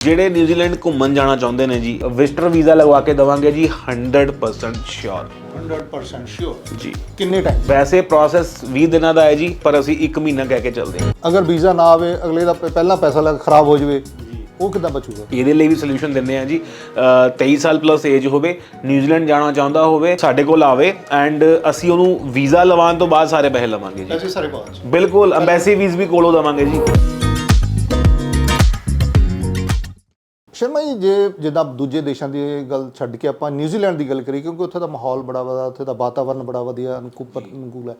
ਜਿਹੜੇ ਨਿਊਜ਼ੀਲੈਂਡ ਘੁੰਮਣ ਜਾਣਾ ਚਾਹੁੰਦੇ ਨੇ ਜੀ ਵਿਜ਼ਟਰ ਵੀਜ਼ਾ ਲਗਵਾ ਕੇ ਦਵਾਂਗੇ ਜੀ 100% ਸ਼ੋਰ 100% ਸ਼ੋਰ ਜੀ। ਕਿੰਨੇ ਟਾਈਮ ਵੈਸੇ ਪ੍ਰੋਸੈਸ 20 ਦਿਨਾਂ ਦਾ ਹੈ ਜੀ ਪਰ ਅਸੀਂ 1 ਮਹੀਨਾ ਕਹਿ ਕੇ ਚੱਲਦੇ ਹਾਂ। ਅਗਰ ਵੀਜ਼ਾ ਨਾ ਆਵੇ ਅਗਲੇ ਦਾ ਪਹਿਲਾਂ ਪੈਸਾ ਲੱਗ ਖਰਾਬ ਹੋ ਜਾਵੇ ਉਹ ਕਿੱਦਾਂ ਬਚੂਗਾ? ਇਹਦੇ ਲਈ ਵੀ ਸੋਲੂਸ਼ਨ ਦਿੰਦੇ ਆ ਜੀ। ਅ, 23 ਸਾਲ ਪਲੱਸ ਏਜ ਹੋਵੇ ਨਿਊਜ਼ੀਲੈਂਡ ਜਾਣਾ ਚਾਹੁੰਦਾ ਹੋਵੇ ਸਾਡੇ ਕੋਲ ਆਵੇ ਐਂਡ ਅਸੀਂ ਉਹਨੂੰ ਵੀਜ਼ਾ ਲਵਾਉਣ ਤੋਂ ਬਾਅਦ ਸਾਰੇ ਪੈਸੇ ਲਵਾਂਗੇ ਜੀ। ਪੈਸੇ ਸਾਰੇ ਬਾਅਦ ਬਿਲਕੁਲ ਐਮਬੈਸੀ ਵੀਜ਼ ਵੀ ਕੋਲੋਂ ਦਵਾਂਗੇ ਜੀ। ਸ਼ਰਮਾ ਜੀ ਜੇ ਜਿੱਦਾਂ ਦੂਜੇ ਦੇਸ਼ਾਂ ਦੀ ਇਹ ਗੱਲ ਛੱਡ ਕੇ ਆਪਾਂ ਨਿਊਜ਼ੀਲੈਂਡ ਦੀ ਗੱਲ ਕਰੀਏ ਕਿਉਂਕਿ ਉੱਥੇ ਦਾ ਮਾਹੌਲ ਬੜਾ ਵਧੀਆ ਉੱਥੇ ਦਾ ਵਾਤਾਵਰਨ ਬੜਾ ਵਧੀਆ ਅਨੁਕੂਲ ਅਨੁਕੂਲ ਹੈ।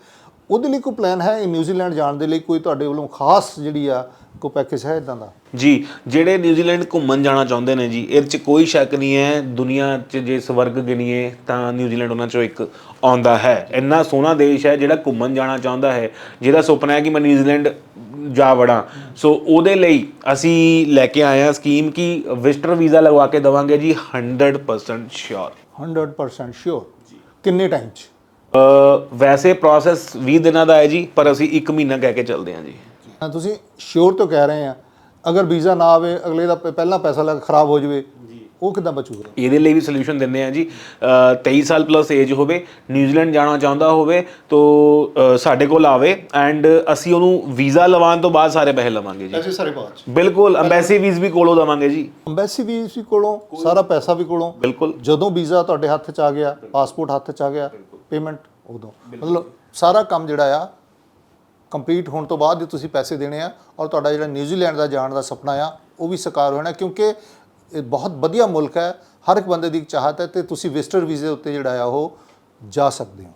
ਉਹਦੇ ਲਈ ਕੋਈ ਪਲਾਨ ਹੈ ਨਿਊਜ਼ੀਲੈਂਡ ਜਾਣ ਦੇ ਲਈ? ਕੋਈ ਤੁਹਾਡੇ ਵੱਲੋਂ ਖਾਸ ਜਿਹੜੀ ਆ ਕੋਈ ਪੈਕੇਜ ਹੈ ਇਦਾਂ ਦਾ? ਜੀ ਜਿਹੜੇ ਨਿਊਜ਼ੀਲੈਂਡ ਘੁੰਮਣ ਜਾਣਾ ਚਾਹੁੰਦੇ ਨੇ ਜੀ ਇਹਦੇ 'ਚ ਕੋਈ ਸ਼ੱਕ ਨਹੀਂ ਹੈ ਦੁਨੀਆ 'ਚ ਜੇ ਸਵਰਗ ਗਿਣੀਏ ਤਾਂ ਨਿਊਜ਼ੀਲੈਂਡ ਉਹਨਾਂ 'ਚੋਂ ਇੱਕ ਆਉਂਦਾ ਹੈ। ਇੰਨਾ ਸੋਹਣਾ ਦੇਸ਼ ਹੈ ਜਿਹੜਾ ਘੁੰਮਣ ਜਾਣਾ ਚਾਹੁੰਦਾ ਹੈ। ਜਿਹਦਾ ਸੁਪਨਾ ਹੈ ਕਿ ਮੈਂ ਨਿਊਜ਼ੀਲੈਂਡ ਜਾ ਵੜਾਂ। ਸੋ ਉਹਦੇ ਲਈ ਅਸੀਂ ਲੈ ਕੇ ਆਏ ਹਾਂ ਸਕੀਮ ਕਿ ਵਿਜ਼ਟਰ ਵੀਜ਼ਾ ਲਗਵਾ ਕੇ ਦਵਾਂਗੇ ਜੀ 100% ਸ਼ੋਰ। 100% ਸ਼ੋਰ? ਕਿੰਨੇ ਟਾਈਮ 'ਚ? ਵੈਸੇ ਪ੍ਰੋਸੈਸ 20 ਦਿਨਾਂ ਦਾ ਹੈ ਜੀ ਪਰ ਅਸੀਂ 1 ਮਹੀਨਾ ਕਹਿ ਕੇ ਚੱਲਦੇ ਹਾਂ ਜੀ। ਤੁਸੀਂ ਸ਼ੋਰ ਤੋਂ ਕਹਿ ਰਹੇ ਆ ਅਗਰ ਵੀਜ਼ਾ ਨਾ ਆਵੇ ਅਗਲੇ ਦਾ ਪ- ਪਹਿਲਾਂ ਪੈਸਾ ਲੱਗ ਖਰਾਬ ਹੋ ਜਾਵੇ ਉਹ ਕਿੱਦਾਂ ਬਚੂਗਾ ਇਹਦੇ ਲਈ ਵੀ ਸੋਲੂਸ਼ਨ ਦਿੰਦੇ ਆ ਜੀ। ਅ, 23 ਸਾਲ ਪਲੱਸ ਏਜ ਹੋਵੇ ਨਿਊਜ਼ੀਲੈਂਡ ਜਾਣਾ ਚਾਹੁੰਦਾ ਹੋਵੇ ਤੋ ਸਾਡੇ ਕੋਲ ਆਵੇ ਐਂਡ ਅਸੀਂ ਉਹਨੂੰ ਵੀਜ਼ਾ ਲਵਾਉਣ ਤੋਂ ਬਾਅਦ ਸਾਰੇ ਪੈਸੇ ਲਵਾਂਗੇ ਜੀ। ਪੈਸੇ ਸਾਰੇ ਬਾਅਦ ਬਿਲਕੁਲ ਐਮਬੈਸੀ ਵੀਜ਼ ਵੀ ਕੋਲੋਂ ਦਵਾਂਗੇ ਜੀ। ਅੰਬੈਸੀ ਵੀ ਸੀ ਕੋਲੋਂ ਸਾਰਾ ਪੈਸਾ ਵੀ ਕੋਲੋਂ। ਬਿਲਕੁਲ। ਜਦੋਂ ਵੀਜ਼ਾ ਤੁਹਾਡੇ ਹੱਥ 'ਚ ਆ ਗਿਆ ਪਾਸਪੋਰਟ ਹੱਥ 'ਚ ਆ ਗਿਆ ਪੇਮੈਂਟ ਉਦੋਂ। ਮਤਲਬ ਸਾਰਾ ਕੰਮ ਜਿਹੜਾ ਆ ਕੰਪਲੀਟ ਹੋਣ ਤੋਂ ਬਾਅਦ ਹੀ ਤੁਸੀਂ ਪੈਸੇ ਦੇਣੇ ਆ ਔਰ ਤੁਹਾਡਾ ਜਿਹੜਾ ਨਿਊਜ਼ੀਲੈਂਡ ਦਾ ਜਾਣ ਦਾ ਸੁਪਨਾ ਆ, ਉਹ ਵੀ ਸਾਕਾਰ ਹੋਣਾ, ਕਿਉਂਕਿ ਇਹ ਬਹੁਤ ਵਧੀਆ ਮੁਲਕ ਹੈ, ਹਰ ਇੱਕ ਬੰਦੇ ਦੀ ਚਾਹਤ ਹੈ ਤੇ ਤੁਸੀਂ ਵਿਜ਼ਟਰ ਵੀਜ਼ੇ ਉੱਤੇ ਜਿਹੜਾ ਆ ਉਹ ਜਾ ਸਕਦੇ ਹੋ।